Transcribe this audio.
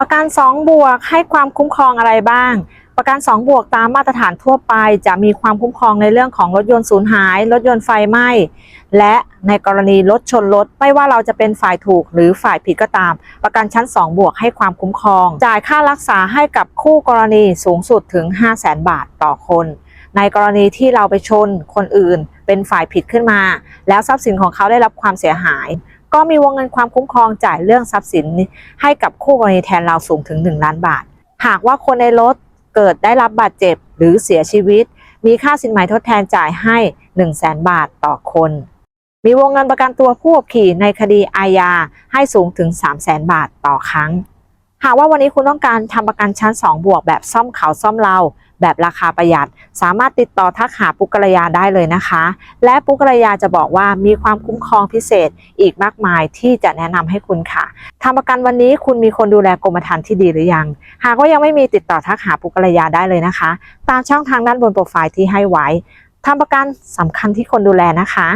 ประกัน2บวกให้ความคุ้มครองอะไรบ้าง ประกัน2บวกตามมาตรฐานทั่วไป จะมีความคุ้มครองในเรื่องของรถยนต์สูญหาย รถยนต์ไฟไหม้ และในกรณีรถชนรถไม่ว่าเราจะเป็นฝ่ายถูกหรือฝ่ายผิดก็ตาม ประกันชั้น 2 บวกให้ความคุ้มครอง จ่ายค่ารักษาให้กับคู่กรณีสูงสุดถึง 5 0 0 0 0 0บาทต่อคน ในกรณีที่เราไปชนคนอื่น เป็นฝ่ายผิดขึ้นมา แล้วทรัพย์สินของเขาได้รับความเสียหาย ก็มีวงเงินความคุ้มครองจ่ายเรื่องทรัพย์สินให้กับคู่กรณีแทนเราสูงถึง 1 ล้านบาท หากว่าคนในรถเกิดได้รับบาดเจ็บหรือเสียชีวิต มีค่าสินไหมทดแทนจ่ายให้ 1 0 0 0 0แบาทต่อคน มีวงเงินประกันตัวผู้ขับขี่ในคดีอาญาให้สูงถึง 3 0 0แสนบาทต่อครั้ง หากว่าวันนี้คุณต้องการทำประกันชั้น 2 บวกแบบซ่อมเขาซ่อมเรา แบบราคาประหยัด สามารถติดต่อทักหาปุกกรยาได้เลยนะคะ และปุกกรยาจะบอกว่ามีความคุ้มครองพิเศษอีกมากมายที่จะแนะนำให้คุณค่ะทำประกันวันนี้คุณมีคนดูแลกรมธรรม์ที่ดีหรือยัง หากว่ายังไม่มีติดต่อทักหาปุกกรยาได้เลยนะคะ ตามช่องทางด้านบนโปรไฟล์ที่ให้ไว้ทำประกันสำคัญที่คนดูแลนะคะ